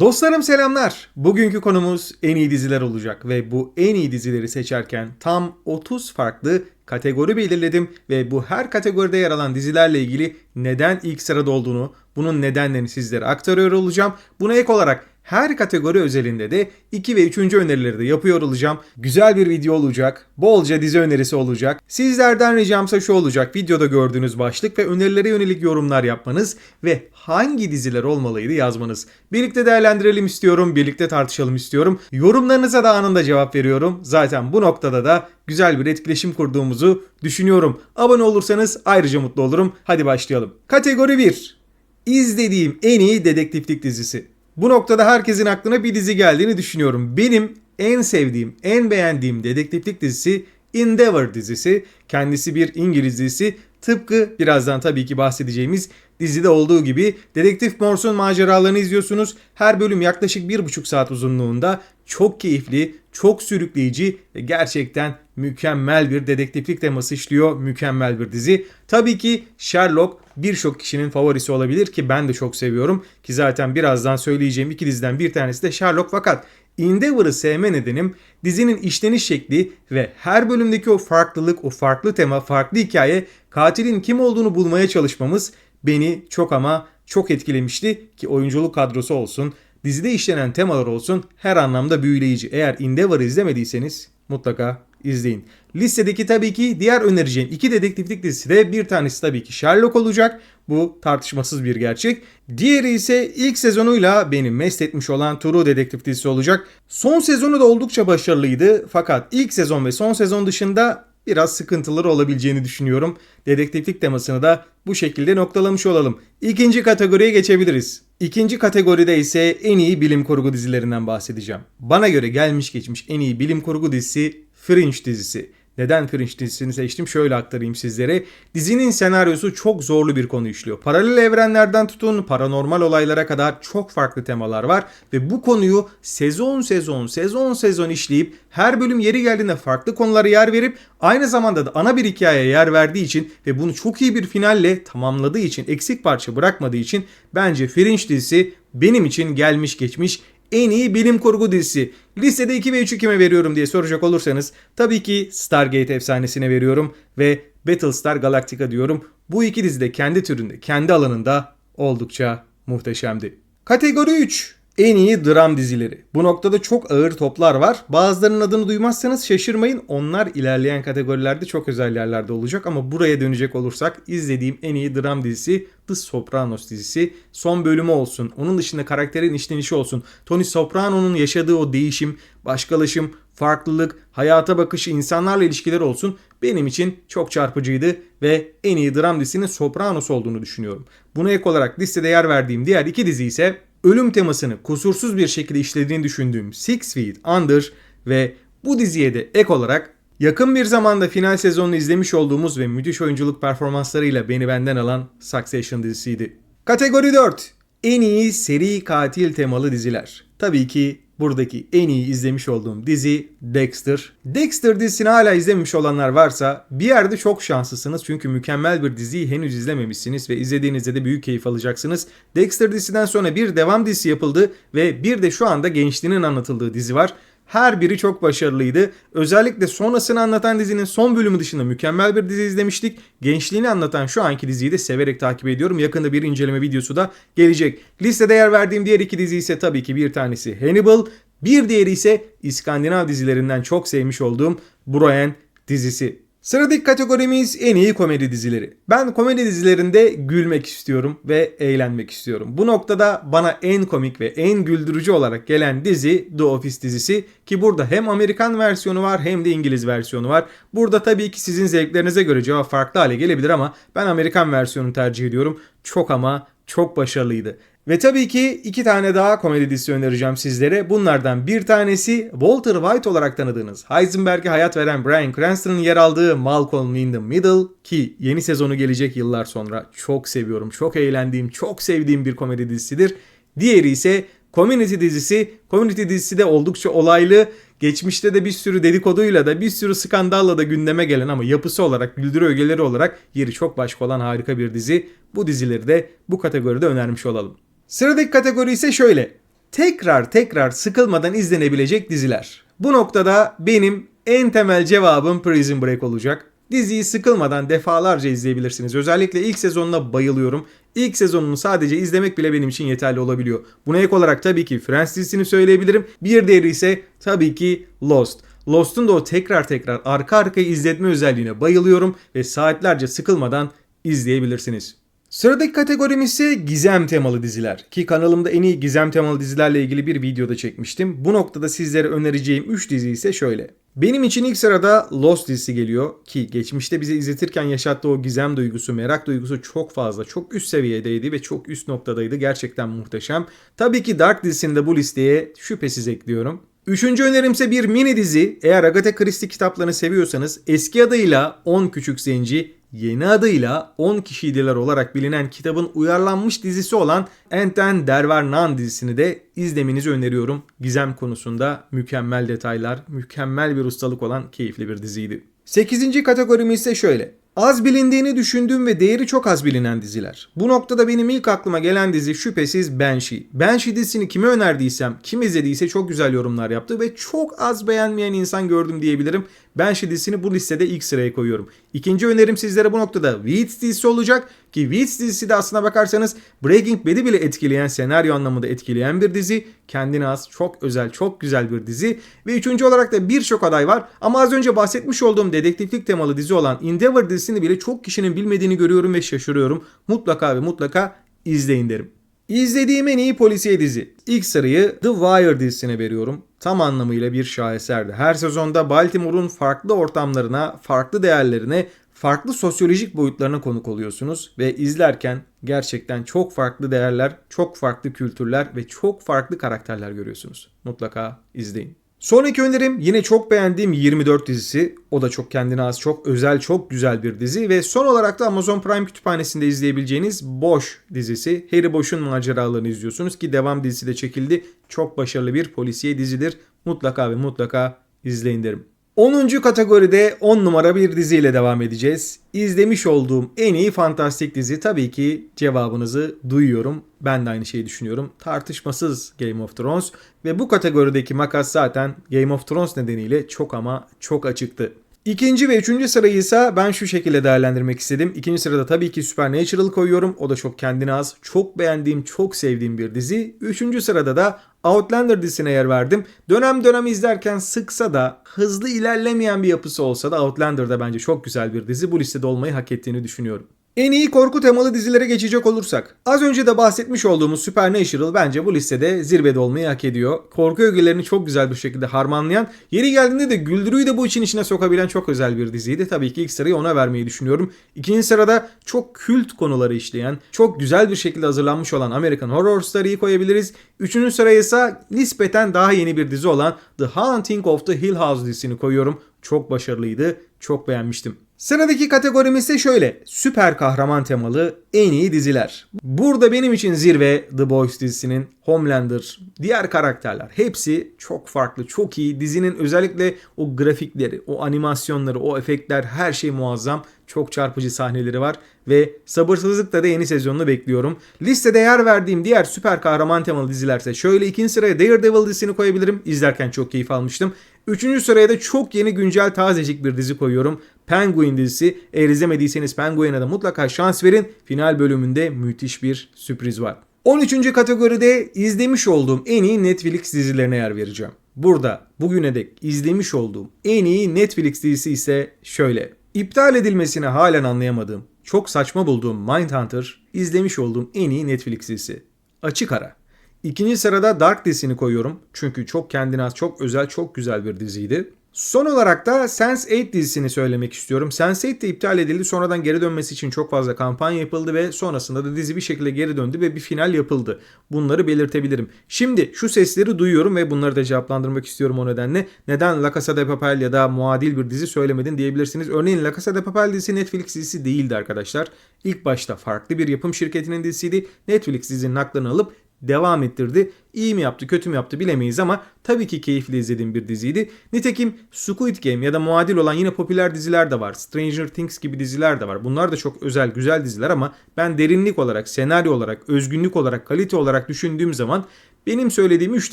Dostlarım selamlar. Bugünkü konumuz en iyi diziler olacak ve bu en iyi dizileri seçerken tam 30 farklı kategori belirledim ve bu her kategoride yer alan dizilerle ilgili neden ilk sırada olduğunu, bunun nedenlerini sizlere aktarıyor olacağım. Buna ek olarak her kategori özelinde de 2 ve 3. önerileri de yapıyor olacağım. Güzel bir video olacak. Bolca dizi önerisi olacak. Sizlerden ricamsa şu olacak. Videoda gördüğünüz başlık ve önerilere yönelik yorumlar yapmanız ve hangi diziler olmalıydı yazmanız. Birlikte değerlendirelim istiyorum. Birlikte tartışalım istiyorum. Yorumlarınıza da anında cevap veriyorum. Zaten bu noktada da güzel bir etkileşim kurduğumuzu düşünüyorum. Abone olursanız ayrıca mutlu olurum. Hadi başlayalım. Kategori 1. İzlediğim en iyi dedektiflik dizisi. Bu noktada herkesin aklına bir dizi geldiğini düşünüyorum. Benim en sevdiğim, en beğendiğim dedektiflik dizisi Endeavor dizisi. Kendisi bir İngiliz dizisi. Tıpkı birazdan tabii ki bahsedeceğimiz dizide olduğu gibi Dedektif Morse'un maceralarını izliyorsunuz. Her bölüm yaklaşık bir buçuk saat uzunluğunda. Çok keyifli, çok sürükleyici ve gerçekten mükemmel bir dedektiflik teması işliyor. Mükemmel bir dizi. Tabii ki Sherlock birçok kişinin favorisi olabilir ki ben de çok seviyorum. Ki zaten birazdan söyleyeceğim iki diziden bir tanesi de Sherlock fakat Endeavor'ı sevme nedenim dizinin işleniş şekli ve her bölümdeki o farklılık, o farklı tema, farklı hikaye, katilin kim olduğunu bulmaya çalışmamız beni çok ama çok etkilemişti ki oyunculuk kadrosu olsun, dizide işlenen temalar olsun her anlamda büyüleyici. Eğer Endeavor'ı izlemediyseniz mutlaka izleyin. Listedeki tabii ki diğer önereceğim iki dedektiflik dizisi de bir tanesi tabii ki Sherlock olacak. Bu tartışmasız bir gerçek. Diğeri ise ilk sezonuyla beni mest etmiş olan True Dedektif dizisi olacak. Son sezonu da oldukça başarılıydı fakat ilk sezon ve son sezon dışında biraz sıkıntıları olabileceğini düşünüyorum. Dedektiflik temasını da bu şekilde noktalamış olalım. İkinci kategoriye geçebiliriz. İkinci kategoride ise en iyi bilim kurgu dizilerinden bahsedeceğim. Bana göre gelmiş geçmiş en iyi bilim kurgu dizisi Fringe dizisi. Neden Fringe dizisini seçtim şöyle aktarayım sizlere. Dizinin senaryosu çok zorlu bir konu işliyor. Paralel evrenlerden tutun paranormal olaylara kadar çok farklı temalar var ve bu konuyu sezon sezon sezon sezon işleyip her bölüm yeri geldiğinde farklı konulara yer verip aynı zamanda da ana bir hikayeye yer verdiği için ve bunu çok iyi bir finalle tamamladığı için eksik parça bırakmadığı için bence Fringe dizisi benim için gelmiş geçmiş en iyi bilim kurgu dizisi. Listede 2 ve 3'ü kime veriyorum diye soracak olursanız tabii ki Stargate efsanesine veriyorum ve Battlestar Galactica diyorum. Bu iki dizi de kendi türünde, kendi alanında oldukça muhteşemdi. Kategori 3. En iyi dram dizileri. Bu noktada çok ağır toplar var. Bazılarının adını duymazsanız şaşırmayın. Onlar ilerleyen kategorilerde çok özel yerlerde olacak ama buraya dönecek olursak izlediğim en iyi dram dizisi The Sopranos dizisi. Son bölümü olsun. Onun dışında karakterin işlenişi olsun. Tony Soprano'nun yaşadığı o değişim, başkalaşım, farklılık, hayata bakışı, insanlarla ilişkiler olsun benim için çok çarpıcıydı ve en iyi dram dizisinin Sopranos olduğunu düşünüyorum. Buna ek olarak listede yer verdiğim diğer iki dizi ise ölüm temasını kusursuz bir şekilde işlediğini düşündüğüm Six Feet Under ve bu diziye de ek olarak yakın bir zamanda final sezonunu izlemiş olduğumuz ve müthiş oyunculuk performanslarıyla beni benden alan Succession dizisiydi. Kategori 4. En iyi seri katil temalı diziler. Tabii ki buradaki en iyi izlemiş olduğum dizi Dexter. Dexter dizisini hala izlememiş olanlar varsa bir yerde çok şanslısınız çünkü mükemmel bir diziyi henüz izlememişsiniz ve izlediğinizde de büyük keyif alacaksınız. Dexter dizisinden sonra bir devam dizisi yapıldı ve bir de şu anda gençliğinin anlatıldığı dizi var. Her biri çok başarılıydı. Özellikle sonrasını anlatan dizinin son bölümü dışında mükemmel bir dizi izlemiştik. Gençliğini anlatan şu anki diziyi de severek takip ediyorum. Yakında bir inceleme videosu da gelecek. Listede yer verdiğim diğer iki dizi ise tabii ki bir tanesi Hannibal, bir diğeri ise İskandinav dizilerinden çok sevmiş olduğum Brian dizisi. Sıradaki kategorimiz en iyi komedi dizileri. Ben komedi dizilerinde gülmek istiyorum ve eğlenmek istiyorum. Bu noktada bana en komik ve en güldürücü olarak gelen dizi The Office dizisi ki burada hem Amerikan versiyonu var hem de İngiliz versiyonu var. Burada tabii ki sizin zevklerinize göre cevap farklı hale gelebilir ama ben Amerikan versiyonunu tercih ediyorum. Çok ama çok başarılıydı. Ve tabii ki iki tane daha komedi dizisi önereceğim sizlere. Bunlardan bir tanesi Walter White olarak tanıdığınız Heisenberg'e hayat veren Bryan Cranston'ın yer aldığı Malcolm in the Middle ki yeni sezonu gelecek yıllar sonra. Çok seviyorum, çok eğlendiğim, çok sevdiğim bir komedi dizisidir. Diğeri ise Community dizisi. Community dizisi de oldukça olaylı. Geçmişte de bir sürü dedikoduyla da bir sürü skandalla da gündeme gelen ama yapısı olarak, güldürü ögeleri olarak yeri çok başka olan harika bir dizi. Bu dizileri de bu kategoride önermiş olalım. Sıradaki kategori ise şöyle. tekrar tekrar sıkılmadan izlenebilecek diziler. Bu noktada benim en temel cevabım Prison Break olacak. Diziyi sıkılmadan defalarca izleyebilirsiniz. Özellikle ilk sezonuna bayılıyorum. İlk sezonunu sadece izlemek bile benim için yeterli olabiliyor. Buna ek olarak tabii ki Friends dizisini söyleyebilirim. Bir diğeri ise tabii ki Lost. Lost'un da o tekrar tekrar arka arkaya izletme özelliğine bayılıyorum ve saatlerce sıkılmadan izleyebilirsiniz. Sıradaki kategorimiz ise gizem temalı diziler. Ki kanalımda en iyi gizem temalı dizilerle ilgili bir videoda çekmiştim. Bu noktada sizlere önereceğim 3 dizi ise şöyle. Benim için ilk sırada Lost dizisi geliyor ki geçmişte bize izletirken yaşattığı o gizem duygusu, merak duygusu çok fazla, çok üst seviyedeydi ve çok üst noktadaydı. Gerçekten muhteşem. Tabii ki Dark dizisini de bu listeye şüphesiz ekliyorum. Üçüncü önerimse bir mini dizi. Eğer Agatha Christie kitaplarını seviyorsanız eski adıyla 10 Küçük Zenci, yeni adıyla 10 Kişiydiler olarak bilinen kitabın uyarlanmış dizisi olan Enten Derver Nan dizisini de izlemenizi öneriyorum. Gizem konusunda mükemmel detaylar, mükemmel bir ustalık olan keyifli bir diziydi. 8. kategorimiz ise şöyle. Az bilindiğini düşündüğüm ve değeri çok az bilinen diziler. Bu noktada benim ilk aklıma gelen dizi şüphesiz Banshee. Banshee dizisini kime önerdiysem, kim izlediyse çok güzel yorumlar yaptı ve çok az beğenmeyen insan gördüm diyebilirim. Banshee dizisini bu listede ilk sıraya koyuyorum. İkinci önerim sizlere bu noktada Weeds dizisi olacak ki Weeds dizisi de aslına bakarsanız Breaking Bad'i bile etkileyen, senaryo anlamında etkileyen bir dizi. Kendine az, çok özel, çok güzel bir dizi. Ve üçüncü olarak da birçok aday var. Ama az önce bahsetmiş olduğum dedektiflik temalı dizi olan Endeavor dizisini bile çok kişinin bilmediğini görüyorum ve şaşırıyorum. Mutlaka ve mutlaka izleyin derim. İzlediğim en iyi polisiye dizi. İlk sırayı The Wire dizisine veriyorum. Tam anlamıyla bir şaheserdi. Her sezonda Baltimore'un farklı ortamlarına, farklı değerlerine, farklı sosyolojik boyutlarına konuk oluyorsunuz ve izlerken gerçekten çok farklı değerler, çok farklı kültürler ve çok farklı karakterler görüyorsunuz. Mutlaka izleyin. Sonraki önerim yine çok beğendiğim 24 dizisi. O da çok kendine az, çok özel, çok güzel bir dizi. Ve son olarak da Amazon Prime kütüphanesinde izleyebileceğiniz Bosch dizisi. Harry Bosch'un maceralarını izliyorsunuz ki devam dizisi de çekildi. Çok başarılı bir polisiye dizidir. Mutlaka ve mutlaka izleyin derim. 10. kategoride 10 numara bir diziyle devam edeceğiz. İzlemiş olduğum en iyi fantastik dizi tabii ki cevabınızı duyuyorum. Ben de aynı şeyi düşünüyorum. Tartışmasız Game of Thrones ve bu kategorideki makas zaten Game of Thrones nedeniyle çok ama çok açıktı. İkinci ve üçüncü sırayı ise ben şu şekilde değerlendirmek istedim. İkinci sırada tabii ki Supernatural koyuyorum. O da çok kendine az, çok beğendiğim, çok sevdiğim bir dizi. Üçüncü sırada da Outlander dizisine yer verdim. Dönem dönem izlerken sıksa da hızlı ilerlemeyen bir yapısı olsa da Outlander'da bence çok güzel bir dizi. Bu listede olmayı hak ettiğini düşünüyorum. En iyi korku temalı dizilere geçecek olursak. Az önce de bahsetmiş olduğumuz Supernatural bence bu listede zirvede olmayı hak ediyor. Korku ögelerini çok güzel bir şekilde harmanlayan, yeri geldiğinde de güldürüyü de bu için içine sokabilen çok özel bir diziydi. Tabii ki ilk sırayı ona vermeyi düşünüyorum. İkinci sırada çok kült konuları işleyen, çok güzel bir şekilde hazırlanmış olan American Horror Story'yi koyabiliriz. Üçüncü sıraya ise nispeten daha yeni bir dizi olan The Haunting of the Hill House dizisini koyuyorum. Çok başarılıydı, çok beğenmiştim. Sıradaki kategorimiz ise şöyle. Süper kahraman temalı en iyi diziler. Burada benim için zirve The Boys dizisinin, Homelander, diğer karakterler hepsi çok farklı, çok iyi. Dizinin özellikle o grafikleri, o animasyonları, o efektler her şey muazzam. Çok çarpıcı sahneleri var ve sabırsızlıkla da yeni sezonunu bekliyorum. Listede yer verdiğim diğer süper kahraman temalı dizilerse şöyle ikinci sıraya Daredevil dizisini koyabilirim. İzlerken çok keyif almıştım. Üçüncü sıraya da çok yeni güncel tazecik bir dizi koyuyorum. Penguin dizisi. Eğer izlemediyseniz Penguin'e de mutlaka şans verin. Final bölümünde müthiş bir sürpriz var. 13. kategoride izlemiş olduğum en iyi Netflix dizilerine yer vereceğim. Burada bugüne dek izlemiş olduğum en iyi Netflix dizisi ise şöyle. İptal edilmesini halen anlayamadığım, çok saçma bulduğum Mindhunter izlemiş olduğum en iyi Netflix dizisi. Açık ara. İkinci sırada Dark dizisini koyuyorum. Çünkü çok kendine az, çok özel, çok güzel bir diziydi. Son olarak da Sense8 dizisini söylemek istiyorum. Sense8 de iptal edildi. Sonradan geri dönmesi için çok fazla kampanya yapıldı ve sonrasında da dizi bir şekilde geri döndü ve bir final yapıldı. Bunları belirtebilirim. Şimdi şu sesleri duyuyorum ve bunları da cevaplandırmak istiyorum o nedenle. Neden La Casa de Papel ya da muadil bir dizi söylemedin diyebilirsiniz. Örneğin La Casa de Papel dizisi Netflix dizisi değildi arkadaşlar. İlk başta farklı bir yapım şirketinin dizisiydi. Netflix dizinin haklarını alıp devam ettirdi. İyi mi yaptı kötü mü yaptı bilemeyiz ama tabii ki keyifli izlediğim bir diziydi. Nitekim Squid Game ya da muadil olan yine popüler diziler de var. Stranger Things gibi diziler de var. Bunlar da çok özel güzel diziler ama ben derinlik olarak, senaryo olarak, özgünlük olarak, kalite olarak düşündüğüm zaman benim söylediğim 3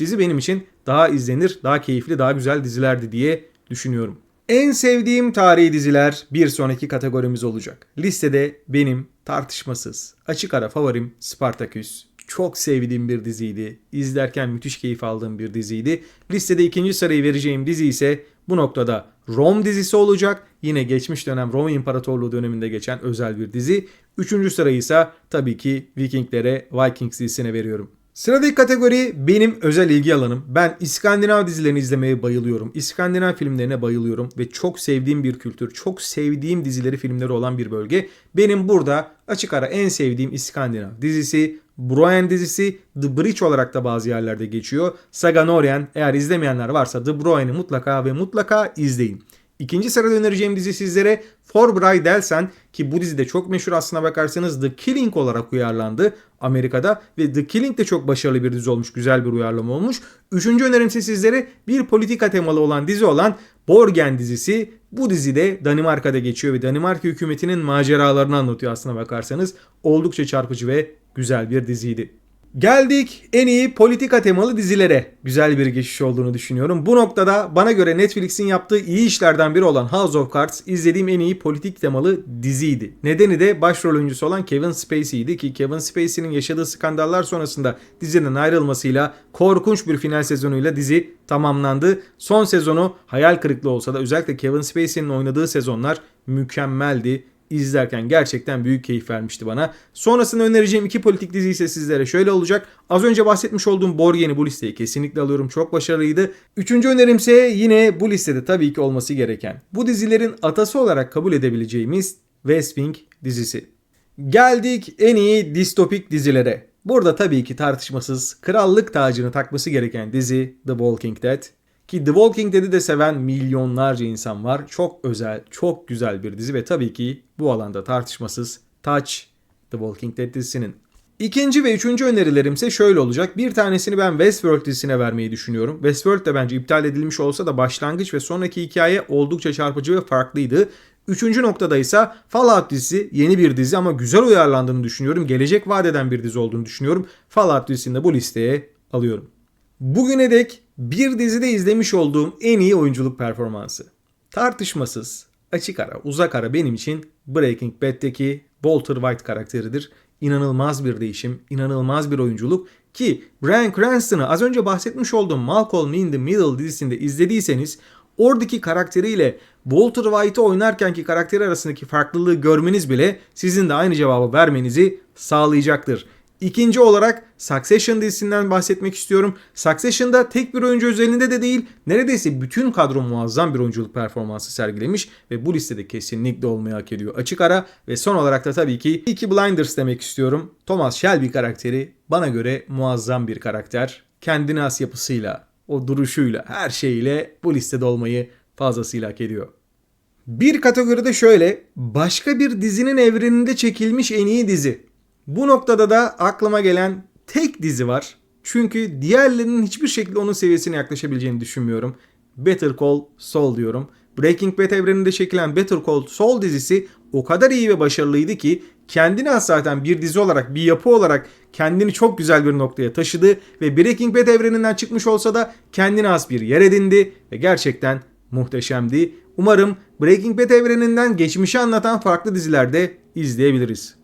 dizi benim için daha izlenir, daha keyifli, daha güzel dizilerdi diye düşünüyorum. En sevdiğim tarihi diziler bir sonraki kategorimiz olacak. Listede benim tartışmasız açık ara favorim Spartaküs. Çok sevdiğim bir diziydi. İzlerken müthiş keyif aldığım bir diziydi. Listede ikinci sırayı vereceğim dizi ise bu noktada Rom dizisi olacak. Yine geçmiş dönem Roma İmparatorluğu döneminde geçen özel bir dizi. Üçüncü sırayı ise tabii ki Vikinglere Vikings dizisine veriyorum. Sıradaki kategori benim özel ilgi alanım. Ben İskandinav dizilerini izlemeye bayılıyorum. İskandinav filmlerine bayılıyorum ve çok sevdiğim bir kültür, çok sevdiğim dizileri, filmleri olan bir bölge. Benim burada açık ara en sevdiğim İskandinav dizisi Broen dizisi The Bridge olarak da bazı yerlerde geçiyor. Saga Norien eğer izlemeyenler varsa The Broen'i mutlaka ve mutlaka izleyin. İkinci sırada önereceğim dizi sizlere For Delsen ki bu dizide çok meşhur aslına bakarsanız The Killing olarak uyarlandı Amerika'da ve The Killing de çok başarılı bir dizi olmuş, güzel bir uyarlama olmuş. Üçüncü önerimse sizlere bir politika temalı olan dizi olan Borgen dizisi. Bu dizide Danimarka'da geçiyor ve Danimarka hükümetinin maceralarını anlatıyor aslına bakarsanız. Oldukça çarpıcı ve güzel bir diziydi. Geldik en iyi politika temalı dizilere. Güzel bir geçiş olduğunu düşünüyorum. Bu noktada bana göre Netflix'in yaptığı iyi işlerden biri olan House of Cards izlediğim en iyi politik temalı diziydi. Nedeni de başrol oyuncusu olan Kevin Spacey'di ki Kevin Spacey'nin yaşadığı skandallar sonrasında dizinin ayrılmasıyla korkunç bir final sezonuyla dizi tamamlandı. Son sezonu hayal kırıklığı olsa da özellikle Kevin Spacey'nin oynadığı sezonlar mükemmeldi izlerken gerçekten büyük keyif vermişti bana. Sonrasında önereceğim iki politik dizi ise sizlere şöyle olacak. Az önce bahsetmiş olduğum Borgen'i bu listeye kesinlikle alıyorum. Çok başarılıydı. Üçüncü önerimse yine bu listede tabii ki olması gereken. Bu dizilerin atası olarak kabul edebileceğimiz West Wing dizisi. Geldik en iyi distopik dizilere. Burada tabii ki tartışmasız krallık tacını takması gereken dizi The Walking Dead. Ki The Walking Dead'i de seven milyonlarca insan var. Çok özel, çok güzel bir dizi ve tabii ki bu alanda tartışmasız Touch The Walking Dead dizisinin. İkinci ve üçüncü önerilerim ise şöyle olacak. Bir tanesini ben Westworld dizisine vermeyi düşünüyorum. Westworld de bence iptal edilmiş olsa da başlangıç ve sonraki hikaye oldukça çarpıcı ve farklıydı. Üçüncü noktada ise Fallout dizisi yeni bir dizi ama güzel uyarlandığını düşünüyorum. Gelecek vadeden bir dizi olduğunu düşünüyorum. Fallout dizisini de bu listeye alıyorum. Bugüne dek bir dizide izlemiş olduğum en iyi oyunculuk performansı. Tartışmasız, açık ara, uzak ara benim için Breaking Bad'deki Walter White karakteridir. İnanılmaz bir değişim, inanılmaz bir oyunculuk ki Bryan Cranston'ı az önce bahsetmiş olduğum Malcolm in the Middle dizisinde izlediyseniz oradaki karakteriyle Walter White'ı oynarkenki karakteri arasındaki farklılığı görmeniz bile sizin de aynı cevabı vermenizi sağlayacaktır. İkinci olarak Succession dizisinden bahsetmek istiyorum. Succession'da tek bir oyuncu özelinde de değil, neredeyse bütün kadro muazzam bir oyunculuk performansı sergilemiş ve bu listede kesinlikle olmayı hak ediyor. Açık ara ve son olarak da tabii ki Peaky Blinders demek istiyorum. Thomas Shelby karakteri bana göre muazzam bir karakter. Kendine has yapısıyla, o duruşuyla, her şeyiyle bu listede olmayı fazlasıyla hak ediyor. Bir kategoride şöyle, başka bir dizinin evreninde çekilmiş en iyi dizi. Bu noktada da aklıma gelen tek dizi var. Çünkü diğerlerinin hiçbir şekilde onun seviyesine yaklaşabileceğini düşünmüyorum. Better Call Saul diyorum. Breaking Bad evreninde çekilen Better Call Saul dizisi o kadar iyi ve başarılıydı ki kendini has zaten bir dizi olarak, bir yapı olarak kendini çok güzel bir noktaya taşıdı ve Breaking Bad evreninden çıkmış olsa da kendine has bir yer edindi ve gerçekten muhteşemdi. Umarım Breaking Bad evreninden geçmişi anlatan farklı dizilerde izleyebiliriz.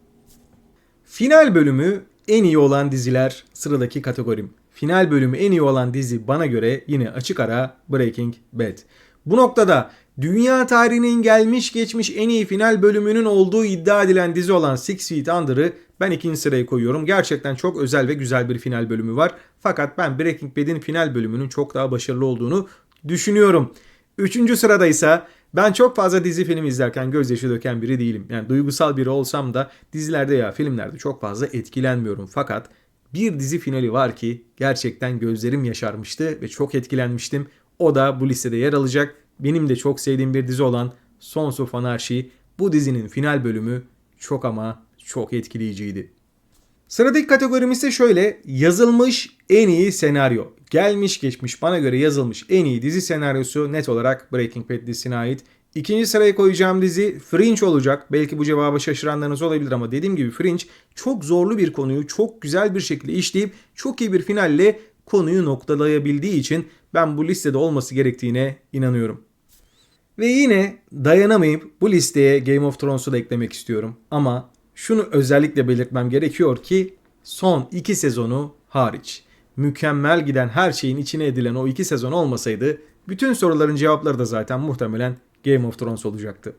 Final bölümü en iyi olan diziler sıradaki kategorim. Final bölümü en iyi olan dizi bana göre yine açık ara Breaking Bad. Bu noktada dünya tarihinin gelmiş geçmiş en iyi final bölümünün olduğu iddia edilen dizi olan Six Feet Under'ı ben ikinci sıraya koyuyorum. Gerçekten çok özel ve güzel bir final bölümü var. Fakat ben Breaking Bad'in final bölümünün çok daha başarılı olduğunu düşünüyorum. Üçüncü sırada ise ben çok fazla dizi film izlerken gözyaşı döken biri değilim. Yani duygusal biri olsam da dizilerde ya filmlerde çok fazla etkilenmiyorum. Fakat bir dizi finali var ki gerçekten gözlerim yaşarmıştı ve çok etkilenmiştim. O da bu listede yer alacak. Benim de çok sevdiğim bir dizi olan Sons of Anarchy. Bu dizinin final bölümü çok ama çok etkileyiciydi. Sıradaki kategorimiz ise şöyle yazılmış en iyi senaryo. Gelmiş geçmiş bana göre yazılmış en iyi dizi senaryosu net olarak Breaking Bad dizisine ait. İkinci sıraya koyacağım dizi Fringe olacak. Belki bu cevaba şaşıranlarınız olabilir ama dediğim gibi Fringe çok zorlu bir konuyu çok güzel bir şekilde işleyip çok iyi bir finalle konuyu noktalayabildiği için ben bu listede olması gerektiğine inanıyorum. Ve yine dayanamayıp bu listeye Game of Thrones'u da eklemek istiyorum. Ama şunu özellikle belirtmem gerekiyor ki son iki sezonu hariç mükemmel giden her şeyin içine edilen o iki sezon olmasaydı bütün soruların cevapları da zaten muhtemelen Game of Thrones olacaktı.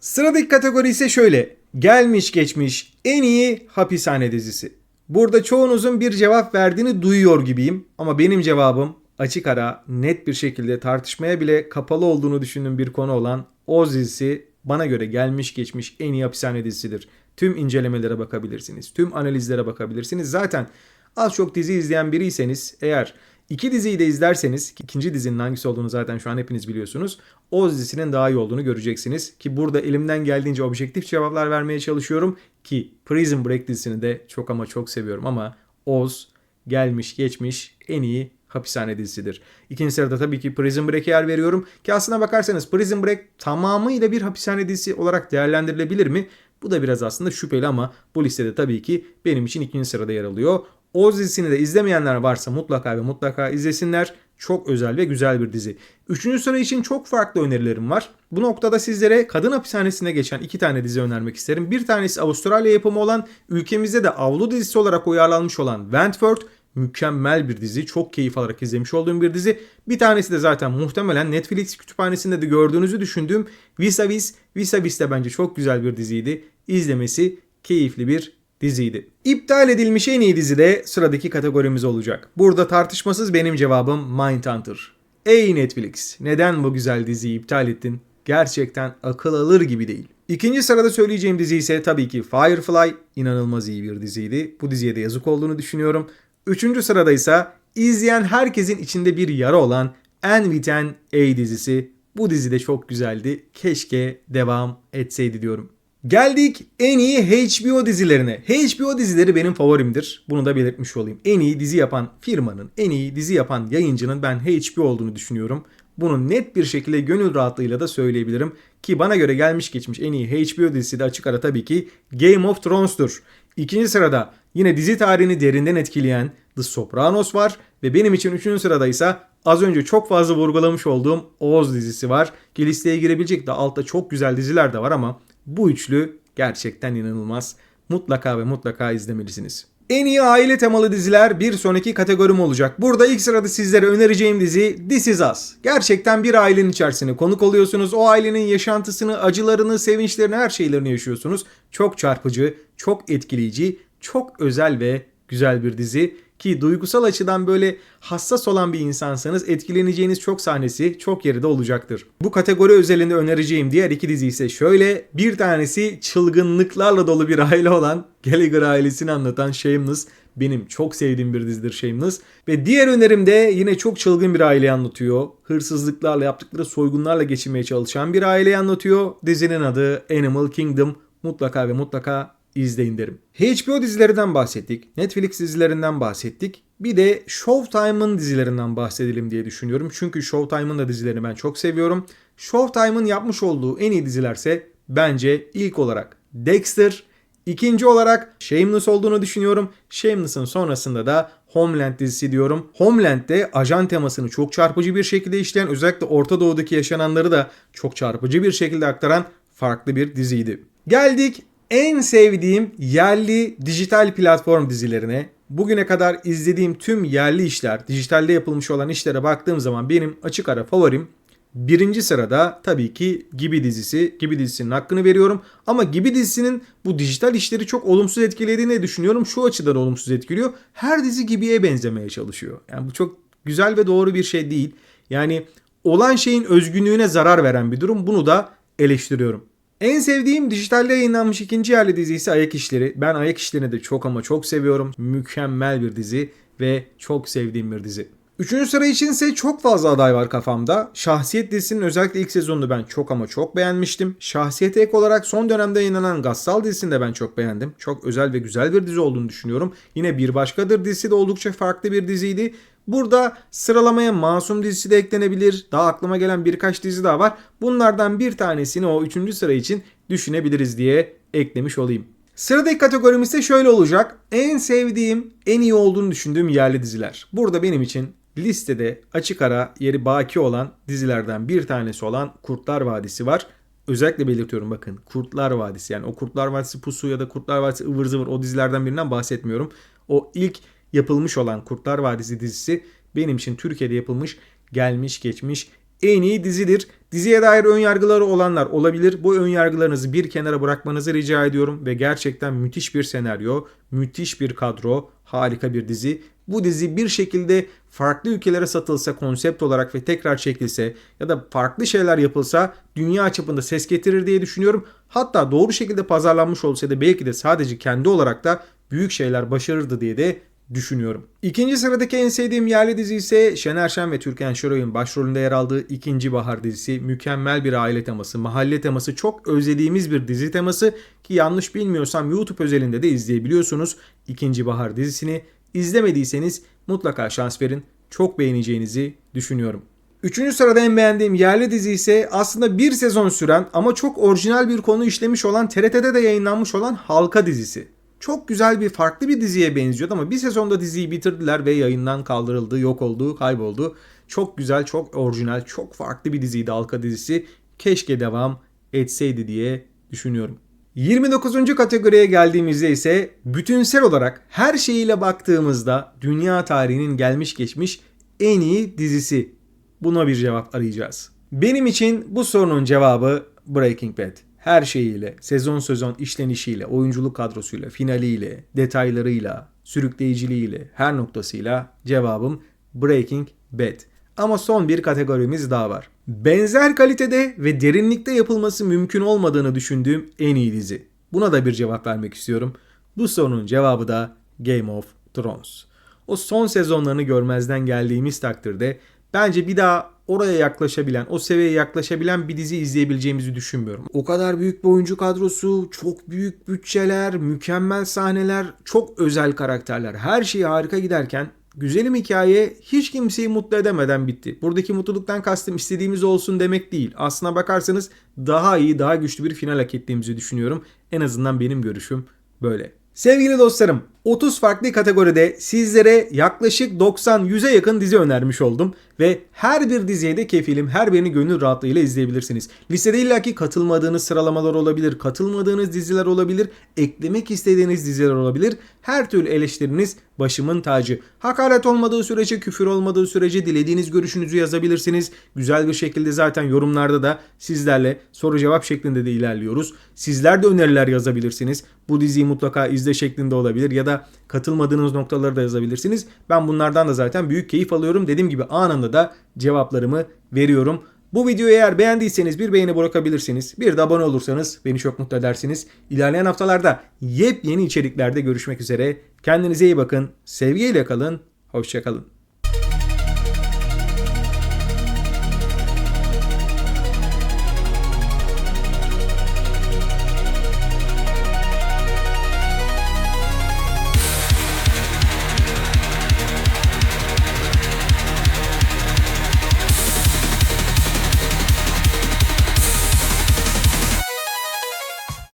Sıradaki kategori ise şöyle. Gelmiş geçmiş en iyi hapishane dizisi. Burada çoğunuzun bir cevap verdiğini duyuyor gibiyim ama benim cevabım açık ara net bir şekilde tartışmaya bile kapalı olduğunu düşündüğüm bir konu olan Oz dizisi bana göre gelmiş geçmiş en iyi hapishane dizisidir. Tüm incelemelere bakabilirsiniz. Tüm analizlere bakabilirsiniz. Zaten az çok dizi izleyen biriyseniz eğer iki diziyi de izlerseniz ki ikinci dizinin hangisi olduğunu zaten şu an hepiniz biliyorsunuz. Oz dizisinin daha iyi olduğunu göreceksiniz. Ki burada elimden geldiğince objektif cevaplar vermeye çalışıyorum. Ki Prison Break dizisini de çok ama çok seviyorum ama Oz gelmiş geçmiş en iyi hapishane dizisidir. İkinci sırada tabii ki Prison Break'e yer veriyorum. Ki aslına bakarsanız Prison Break tamamıyla bir hapishane dizisi olarak değerlendirilebilir mi? Bu da biraz aslında şüpheli ama bu listede tabii ki benim için ikinci sırada yer alıyor. Oz dizisini de izlemeyenler varsa mutlaka ve mutlaka izlesinler. Çok özel ve güzel bir dizi. Üçüncü sıra için çok farklı önerilerim var. Bu noktada sizlere kadın hapishanesine geçen iki tane dizi önermek isterim. Bir tanesi Avustralya yapımı olan, ülkemizde de avlu dizisi olarak uyarlanmış olan Wentworth. Mükemmel bir dizi. Çok keyif alarak izlemiş olduğum bir dizi. Bir tanesi de zaten muhtemelen Netflix kütüphanesinde de gördüğünüzü düşündüğüm Vis a Vis. Vis a Vis de bence çok güzel bir diziydi. İzlemesi keyifli bir diziydi. İptal edilmiş en iyi dizi sıradaki kategorimiz olacak. Burada tartışmasız benim cevabım Mindhunter. Ey Netflix, neden bu güzel diziyi iptal ettin? Gerçekten akıl alır gibi değil. İkinci sırada söyleyeceğim dizi ise tabii ki Firefly. İnanılmaz iyi bir diziydi. Bu diziye de yazık olduğunu düşünüyorum. Üçüncü sırada ise izleyen herkesin içinde bir yara olan Enviten A dizisi. Bu dizi de çok güzeldi. Keşke devam etseydi diyorum. Geldik en iyi HBO dizilerine. HBO dizileri benim favorimdir. Bunu da belirtmiş olayım. En iyi dizi yapan firmanın, en iyi dizi yapan yayıncının ben HBO olduğunu düşünüyorum. Bunu net bir şekilde gönül rahatlığıyla da söyleyebilirim. Ki bana göre gelmiş geçmiş en iyi HBO dizisi de açık ara tabii ki Game of Thrones'tur. İkinci sırada yine dizi tarihini derinden etkileyen The Sopranos var. Ve benim için üçüncü sırada ise az önce çok fazla vurgulamış olduğum Oz dizisi var. Ki listeye girebilecek de altta çok güzel diziler de var ama bu üçlü gerçekten inanılmaz. Mutlaka ve mutlaka izlemelisiniz. En iyi aile temalı diziler bir sonraki kategorim olacak. Burada ilk sırada sizlere önereceğim dizi This Is Us. Gerçekten bir ailenin içerisine konuk oluyorsunuz. O ailenin yaşantısını, acılarını, sevinçlerini, her şeylerini yaşıyorsunuz. Çok çarpıcı, çok etkileyici, çok özel ve güzel bir dizi. Ki duygusal açıdan böyle hassas olan bir insansanız etkileneceğiniz çok sahnesi çok yeri de olacaktır. Bu kategori özelinde önereceğim diğer iki dizi ise şöyle. Bir tanesi çılgınlıklarla dolu bir aile olan Gallagher ailesini anlatan Shameless. Benim çok sevdiğim bir dizidir Shameless. Ve diğer önerim de yine çok çılgın bir aileyi anlatıyor. Hırsızlıklarla yaptıkları soygunlarla geçinmeye çalışan bir aileyi anlatıyor. Dizinin adı Animal Kingdom. Mutlaka ve mutlaka izleyin derim. HBO dizilerinden bahsettik. Netflix dizilerinden bahsettik. Bir de Showtime'ın dizilerinden bahsedelim diye düşünüyorum. Çünkü Showtime'ın da dizilerini ben çok seviyorum. Showtime'ın yapmış olduğu en iyi dizilerse bence ilk olarak Dexter, ikinci olarak Shameless olduğunu düşünüyorum. Shameless'ın sonrasında da Homeland dizisi diyorum. Homeland'de ajan temasını çok çarpıcı bir şekilde işleyen özellikle Orta Doğu'daki yaşananları da çok çarpıcı bir şekilde aktaran farklı bir diziydi. Geldik en sevdiğim yerli dijital platform dizilerine. Bugüne kadar izlediğim tüm yerli işler, dijitalde yapılmış olan işlere baktığım zaman benim açık ara favorim Birinci sırada tabii ki Gibi dizisi. Gibi dizisinin hakkını veriyorum. Ama Gibi dizisinin bu dijital işleri çok olumsuz etkilediğini düşünüyorum. Şu açıdan olumsuz etkiliyor. Her dizi Gibi'ye benzemeye çalışıyor. Yani bu çok güzel ve doğru bir şey değil. Yani olan şeyin özgünlüğüne zarar veren bir durum. Bunu da eleştiriyorum. En sevdiğim dijitalde yayınlanmış ikinci yerli dizi ise Ayak İşleri. Ben Ayak İşleri'ni de çok ama çok seviyorum. Mükemmel bir dizi ve çok sevdiğim bir dizi. Üçüncü sıra için ise çok fazla aday var kafamda. Şahsiyet dizisinin özellikle ilk sezonunu ben çok ama çok beğenmiştim. Şahsiyete ek olarak son dönemde yayınlanan Gassal dizisini de ben çok beğendim. Çok özel ve güzel bir dizi olduğunu düşünüyorum. Yine Bir Başkadır dizisi de oldukça farklı bir diziydi. Burada sıralamaya Masum dizisi de eklenebilir. Daha aklıma gelen birkaç dizi daha var. Bunlardan bir tanesini o üçüncü sıra için düşünebiliriz diye eklemiş olayım. Sıradaki kategorimiz ise şöyle olacak. En sevdiğim, en iyi olduğunu düşündüğüm yerli diziler. Burada benim için listede açık ara yeri baki olan dizilerden bir tanesi olan Kurtlar Vadisi var. Özellikle belirtiyorum bakın Kurtlar Vadisi yani o Kurtlar Vadisi Pusu ya da Kurtlar Vadisi ıvır zıvır o dizilerden birinden bahsetmiyorum. O ilk yapılmış olan Kurtlar Vadisi dizisi benim için Türkiye'de yapılmış gelmiş geçmiş en iyi dizidir. Diziye dair ön yargıları olanlar olabilir. Bu ön yargılarınızı bir kenara bırakmanızı rica ediyorum ve gerçekten müthiş bir senaryo, müthiş bir kadro, harika bir dizi. Bu dizi bir şekilde farklı ülkelere satılsa konsept olarak ve tekrar çekilse ya da farklı şeyler yapılsa dünya çapında ses getirir diye düşünüyorum. Hatta doğru şekilde pazarlanmış olsaydı belki de sadece kendi olarak da büyük şeyler başarırdı diye de düşünüyorum. İkinci sıradaki en sevdiğim yerli dizi ise Şener Şen ve Türkan Şoray'ın başrolünde yer aldığı İkinci Bahar dizisi. Mükemmel bir aile teması, mahalle teması, çok özlediğimiz bir dizi teması ki yanlış bilmiyorsam YouTube özelinde de izleyebiliyorsunuz İkinci Bahar dizisini. İzlemediyseniz mutlaka şans verin. Çok beğeneceğinizi düşünüyorum. Üçüncü sırada en beğendiğim yerli dizi ise aslında bir sezon süren ama çok orijinal bir konu işlemiş olan TRT'de de yayınlanmış olan Halka dizisi. Çok güzel bir farklı bir diziye benziyordu ama bir sezonda diziyi bitirdiler ve yayından kaldırıldı, yok oldu, kayboldu. Çok güzel, çok orijinal, çok farklı bir diziydi Halka dizisi. Keşke devam etseydi diye düşünüyorum. 29. kategoriye geldiğimizde ise bütünsel olarak her şeyiyle baktığımızda dünya tarihinin gelmiş geçmiş en iyi dizisi. Buna bir cevap arayacağız. Benim için bu sorunun cevabı Breaking Bad. Her şeyiyle, sezon sezon işlenişiyle, oyunculuk kadrosuyla, finaliyle, detaylarıyla, sürükleyiciliğiyle, her noktasıyla cevabım Breaking Bad. Ama son bir kategorimiz daha var. Benzer kalitede ve derinlikte yapılması mümkün olmadığını düşündüğüm en iyi dizi. Buna da bir cevap vermek istiyorum. Bu sorunun cevabı da Game of Thrones. O son sezonlarını görmezden geldiğimiz takdirde bence bir daha oraya yaklaşabilen, o seviyeye yaklaşabilen bir dizi izleyebileceğimizi düşünmüyorum. O kadar büyük bir oyuncu kadrosu, çok büyük bütçeler, mükemmel sahneler, çok özel karakterler. Her şey harika giderken güzelim hikaye hiç kimseyi mutlu edemeden bitti. Buradaki mutluluktan kastım istediğimiz olsun demek değil. Aslına bakarsanız daha iyi, daha güçlü bir final hak ettiğimizi düşünüyorum. En azından benim görüşüm böyle. Sevgili dostlarım, 30 farklı kategoride sizlere yaklaşık 90-100'e yakın dizi önermiş oldum ve her bir diziye de kefilim, her birini gönül rahatlığıyla izleyebilirsiniz. Listede illaki katılmadığınız sıralamalar olabilir, katılmadığınız diziler olabilir, eklemek istediğiniz diziler olabilir. Her türlü eleştiriniz başımın tacı. Hakaret olmadığı sürece, küfür olmadığı sürece dilediğiniz görüşünüzü yazabilirsiniz. Güzel bir şekilde zaten yorumlarda da sizlerle soru cevap şeklinde de ilerliyoruz. Sizler de öneriler yazabilirsiniz. Bu diziyi mutlaka izle şeklinde olabilir ya da katılmadığınız noktaları da yazabilirsiniz. Ben bunlardan da zaten büyük keyif alıyorum. Dediğim gibi anında da cevaplarımı veriyorum. Bu videoyu eğer beğendiyseniz bir beğeni bırakabilirsiniz. Bir de abone olursanız beni çok mutlu edersiniz. İlerleyen haftalarda yepyeni içeriklerde görüşmek üzere. Kendinize iyi bakın. Sevgiyle kalın. Hoşçakalın.